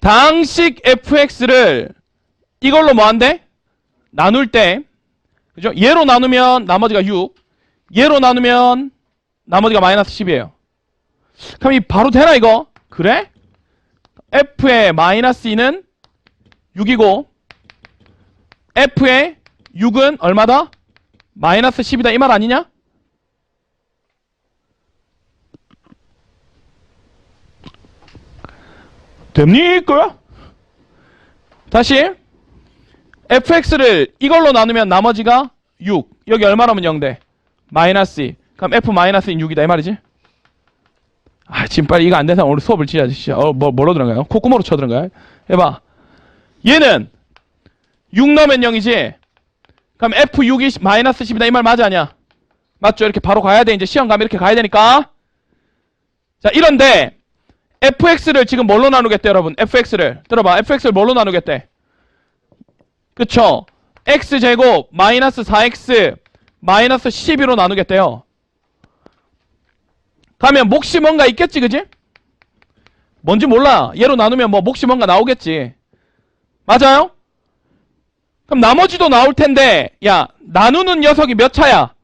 당식 fx를 이걸로 뭐 한대? 나눌 때 그죠? 얘로 나누면 나머지가 6 얘로 나누면 나머지가 마이너스 10이에요 그럼 이 바로 되나 이거? 그래? f의 마이너스 2는 6이고 f의 6은 얼마다? 마이너스 10이다 이 말 아니냐? 됩니까? 다시 fx를 이걸로 나누면 나머지가 6 여기 얼마 나면 0돼? 마이너스 2 그럼 f 마이너스 6이다 이 말이지? 아 지금 빨리 이거 안 돼서 오늘 수업을 진짜 진짜 어, 뭐, 뭐로 들어가요? 콧구멍으로 쳐들어가요? 해봐 얘는 6 넣으면 0이지 그럼 f6이 마이너스 10이다 이 말 맞아 아니야? 맞죠? 이렇게 바로 가야 돼 이제 시험 가면 이렇게 가야 되니까 자 이런데 fx를 지금 뭘로 나누겠대 여러분 fx를 들어봐 fx를 뭘로 나누겠대 그쵸 x제곱 마이너스 4x 마이너스 12로 나누겠대요 가면 몫이 뭔가 있겠지 그지? 뭔지 몰라 얘로 나누면 뭐 몫이 뭔가 나오겠지 맞아요? 그럼 나머지도 나올 텐데 야 나누는 녀석이 몇 차야?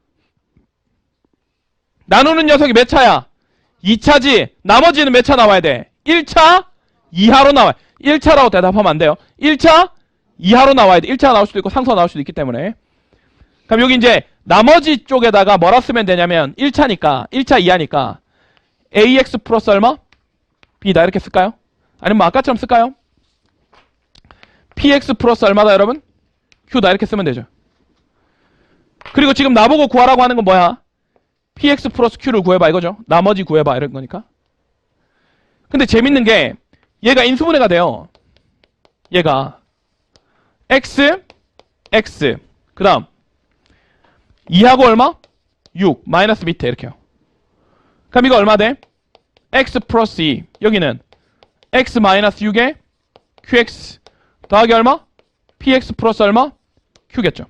나누는 녀석이 몇 차야? 2차지 나머지는 몇 차 나와야 돼? 1차 이하로 나와요 1차라고 대답하면 안 돼요 1차 이하로 나와야 돼 1차 나올 수도 있고 상수가 나올 수도 있기 때문에 그럼 여기 이제 나머지 쪽에다가 뭐라 쓰면 되냐면 1차니까 1차 이하니까 ax 플러스 얼마? b다 이렇게 쓸까요? 아니면 뭐 아까처럼 쓸까요? px 플러스 얼마다 여러분? q다 이렇게 쓰면 되죠 그리고 지금 나보고 구하라고 하는 건 뭐야? Px 플러스 q를 구해봐 이거죠 나머지 구해봐 이런 거니까 근데 재밌는 게 얘가 인수분해가 돼요 얘가 x x 그 다음 2하고 얼마? 6 마이너스 밑에 이렇게요 그럼 이거 얼마 돼? x 플러스 2 여기는 x 마이너스 6에 qx 더하기 얼마? px 플러스 얼마? q겠죠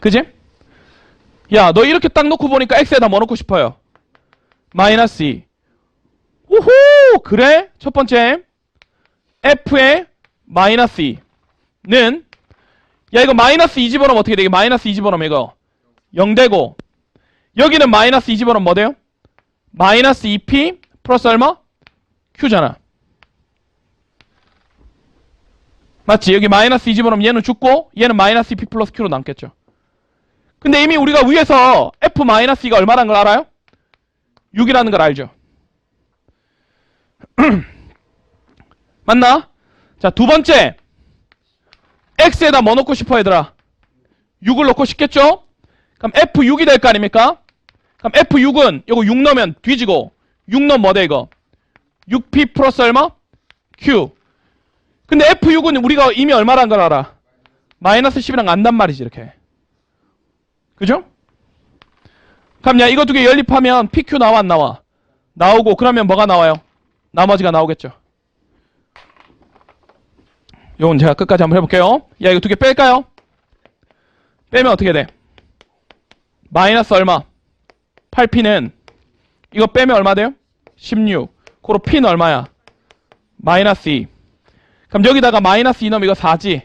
그지? 야, 너 이렇게 딱 놓고 보니까 x에다 뭐 넣고 싶어요? 마이너스 2. 우후! 그래? 첫 번째. f의 마이너스 2는 야, 이거 마이너스 2 집어넣으면 어떻게 돼? 이게 마이너스 2 집어넣으면 이거 0 되고 여기는 마이너스 2 집어넣으면 뭐 돼요? 마이너스 2p 플러스 얼마? q잖아. 맞지? 여기 마이너스 2 집어넣으면 얘는 죽고 얘는 마이너스 2p 플러스 q로 남겠죠. 근데 이미 우리가 위에서 f-2가 얼마라는 걸 알아요? 6이라는 걸 알죠? 맞나? 자, 두 번째. x에다 뭐 넣고 싶어, 얘들아? 6을 넣고 싶겠죠? 그럼 f6이 될 거 아닙니까? 그럼 f6은 이거 6 넣으면 뒤지고 6 넣으면 뭐 돼, 이거? 6p 플러스 얼마? q. 근데 f6은 우리가 이미 얼마라는 걸 알아? 마이너스 10이랑 안단 말이지, 이렇게. 그죠? 그럼 야 이거 두 개 연립하면 PQ 나와 안 나와? 나오고 그러면 뭐가 나와요? 나머지가 나오겠죠. 요건 제가 끝까지 한번 해볼게요. 야 이거 두 개 뺄까요? 빼면 어떻게 돼? 마이너스 얼마? 8P는 이거 빼면 얼마 돼요? 16. 그로 P는 얼마야? 마이너스 2. 그럼 여기다가 마이너스 2 넣으면 이거 4지.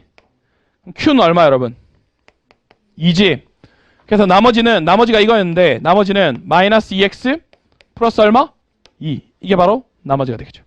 그럼 Q는 얼마 여러분? 2지. 그래서 나머지는 나머지가 이거였는데 나머지는 마이너스 2x 플러스 얼마? 2 이게 바로 나머지가 되겠죠